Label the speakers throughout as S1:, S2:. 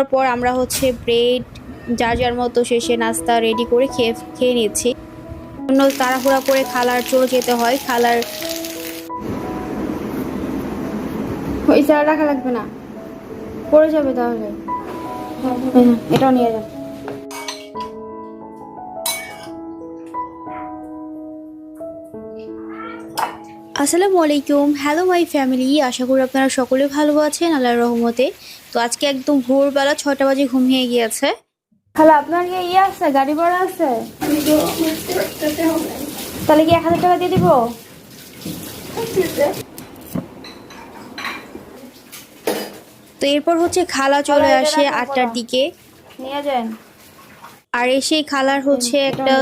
S1: তারপর আমরা হচ্ছে ব্রেড যার যার মতো শেষে নাস্তা রেডি করে খেয়ে খেয়ে নিচ্ছি। অন্য তাড়াহুড়া করে খালার চলে যেতে হয়। খালার
S2: ওই চারা রাখা লাগবে না। পড়ে যাবে তাহলে। এই এটাও নিয়ে যান
S1: আসসালামু আলাইকুম। হ্যালো মাই ফ্যামিলি আশা করি আপনারা সকলে ভালো আছেন আল্লাহর রহমতে। তো আজকে একদম ভোরবেলা ছটা বাজে ঘুমিয়ে গিয়েছে।
S2: তাহলে আপনার কি ইয়ে আছে? গাড়ি ভাড়া আছে? তাহলে কি এক হাজার টাকা দিয়ে দিব?
S1: তো এরপর হচ্ছে খালা চলে আসে আটটার দিকে।
S2: নিয়ে যান।
S1: আর এসেই খালার হচ্ছে একটা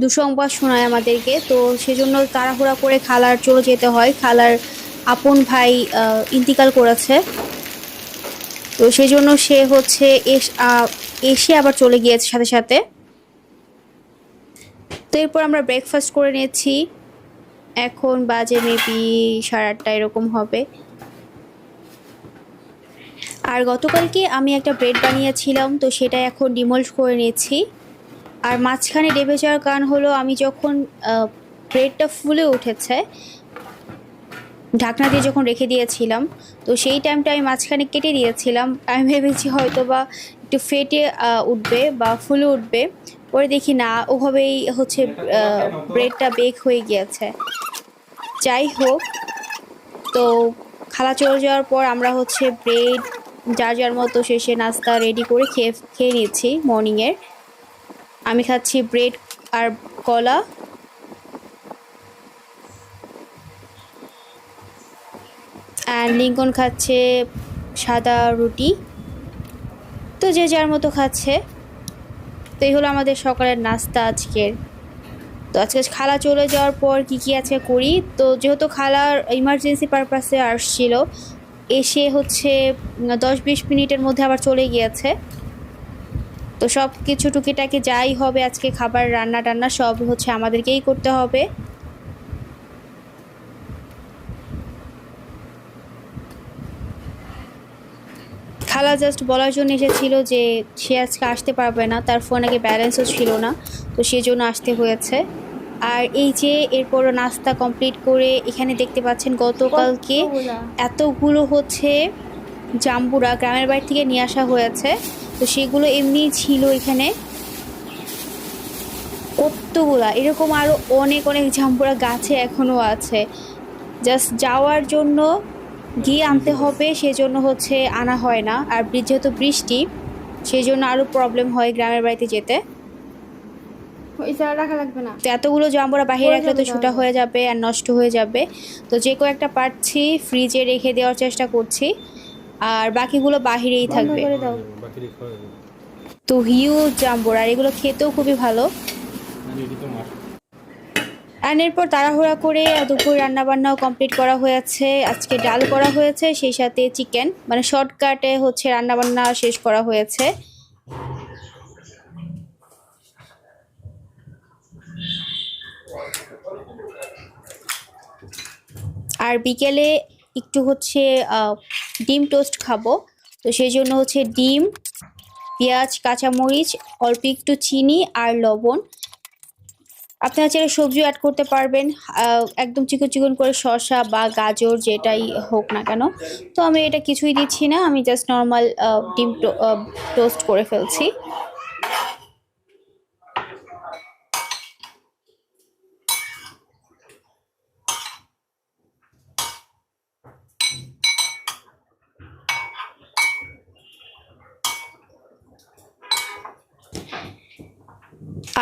S1: দুঃসংবাদ শোনায় আমাদেরকে। তো সেজন্য তাড়াহুড়া করে খালার চলে যেতে হয়। খালার আপন ভাই ইন্তিকাল করেছে। তো সেজন্য সে হচ্ছে এস- এসে আবার চলে গিয়েছে সাথে সাথে। তো এরপর আমরা ব্রেকফাস্ট করে নিয়েছি এখন বাজে মেবি সাড়ে আটটা এরকম হবে। আর গতকালকে আমি একটা ব্রেড বানিয়েছিলাম তো সেটা এখন ডিমোল্ড করে নিয়েছি আর মাঝখানে ডেবে যাওয়ার কারণ হলো আমি যখন ব্রেডটা ফুলে উঠেছে, ঢাকনা দিয়ে যখন রেখে দিয়েছিলাম, তো সেই টাইমটা আমি মাঝখানে কেটে দিয়েছিলাম। আমি ভেবেছি হয়তো বা একটু ফেটে উঠবে বা ফুলে উঠবে। পরে দেখি না, ওভাবেই হচ্ছে ব্রেডটা বেক হয়ে গিয়েছে। যাই হোক, তো খালা চলে যাওয়ার পর আমরা হচ্ছে ব্রেড, যার যার মতো শেষে নাস্তা রেডি করে খেয়ে খেয়ে নিচ্ছি মর্নিংয়ের। আমি খাচ্ছি ব্রেড আর কলা। অ্যান্ড লিঙ্কন খাচ্ছে সাদা রুটি। তো যে যার মতো খাচ্ছে। তো এই হলো আমাদের সকালের নাস্তা আজকের। তো আজকে খালা চলে যাওয়ার পর কি কি আছে করি? তো যেহেতু খালার ইমার্জেন্সি পারপাসে আসছিল, এসে হচ্ছে দশ বিশ মিনিটের মধ্যে আবার চলে গিয়েছে। তো সব কিছু টুকিটাকি যাই হবে আজকে খাবার রান্না টান্না সব হচ্ছে আমাদেরকেই করতে হবে। খালা জাস্ট বলার জন্য এসেছিল যে সে আজকে আসতে পারবে না তার ফোন আগে ব্যালেন্সও ছিল না তো সেই জন্য আসতে হয়েছে। আর এই যে এরপর নাস্তা কমপ্লিট করে এখানে দেখতে পাচ্ছেন গতকালকে এতগুলো হচ্ছে জাম্বুরা গ্রামের বাড়ি থেকে নিয়ে আসা হয়েছে। তো সেগুলো এমনিই ছিল এখানে। কতগুলা? এরকম আরও অনেক অনেক জাম্বুরা গাছে এখনও আছে। জাস্ট যাওয়ার জন্য গিয়ে আনতে হবে সেজন্য হচ্ছে আনা হয় না। আর যেহেতু বৃষ্টি সেই জন্য আরও প্রবলেম হয় গ্রামের বাড়িতে যেতে।
S2: ওই রাখা লাগবে না।
S1: তো এতগুলো জাম্বুরা বাহিরে রাখলে তো ছোটা হয়ে যাবে আর নষ্ট হয়ে যাবে। তো যে কয়েকটা পারছি ফ্রিজে রেখে দেওয়ার চেষ্টা করছি। আর বাকিগুলো বাহিরেই থাকবে। তো হিউজ জাম্বুরা আর এগুলো খেতেও খুবই ভালো। আর এরপর তাড়াহুড়া করে দুপুর রান্নাবান্নাও কমপ্লিট করা হয়েছে আজকে ডাল করা হয়েছে সেই সাথে চিকেন মানে শর্টকাটে হচ্ছে রান্নাবান্না শেষ করা হয়েছে। আর বিকেলে একটু হচ্ছে আহ, ডিম টোস্ট খাব। তো সেই জন্য হচ্ছে ডিম, পেঁয়াজ, কাঁচামরিচ, অল্প একটু চিনি আর লবণ। আপনারা চাইলে সবজিও অ্যাড করতে পারবেন। একদম চিকন চিকন করে শসা বা গাজর যেটাই হোক না কেন। তো আমি এটা কিছুই দিচ্ছি না, আমি জাস্ট নর্মাল ডিম টোস্ট করে ফেলছি।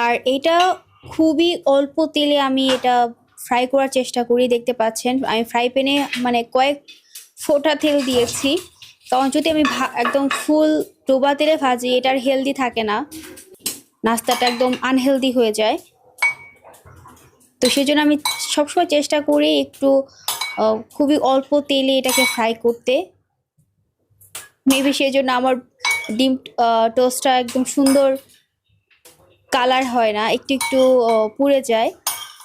S1: আর এটা খুবই অল্প তেলে আমি এটা ফ্রাই করার চেষ্টা করি, দেখতে পাচ্ছেন। আমি ফ্রাই প্যানে মানে কয়েক ফোটা তেল দিয়েছি। কারণ যদি আমি একদম ফুল ডোবা তেলে ভাজি, এটার হেলদি থাকে না। নাস্তাটা একদম আনহেলদি হয়ে যায়। তো সেই জন্য আমি সবসময় চেষ্টা করি একটু খুবই অল্প তেলে এটাকে ফ্রাই করতে। মেবি সেই জন্য আমার ডিম টোস্টটা একদম সুন্দর কালার হয় না, একটু একটু পুড়ে যায়।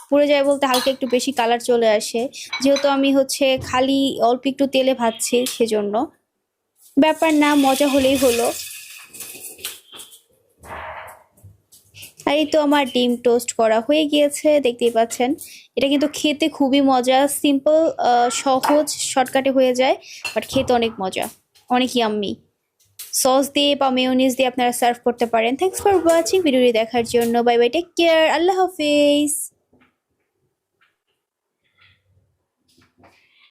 S1: পুড়ে যায় বলতে হালকা একটু বেশি কালার চলে আসে। যেহেতু আমি হচ্ছে খালি অল্প একটু তেলে ভাজছি সেজন্য। ব্যাপার না, মজা হলেই হলো। আর এই তো আমার ডিম টোস্ট করা হয়ে গিয়েছে, দেখতেই পাচ্ছেন। এটা কিন্তু খেতে খুবই মজা সিম্পল সহজ শর্টকাটে হয়ে যায় বাট খেতে অনেক মজা অনেক ইয়াম্মি সস দিয়ে বা মেয়নিজ দিয়ে আপনারা সার্ভ করতে পারেন। থ্যাংকস ফর ওয়াচিং ভিডিওটি দেখার জন্য। বাই বাই টেক কেয়ার আল্লাহ হাফিজ।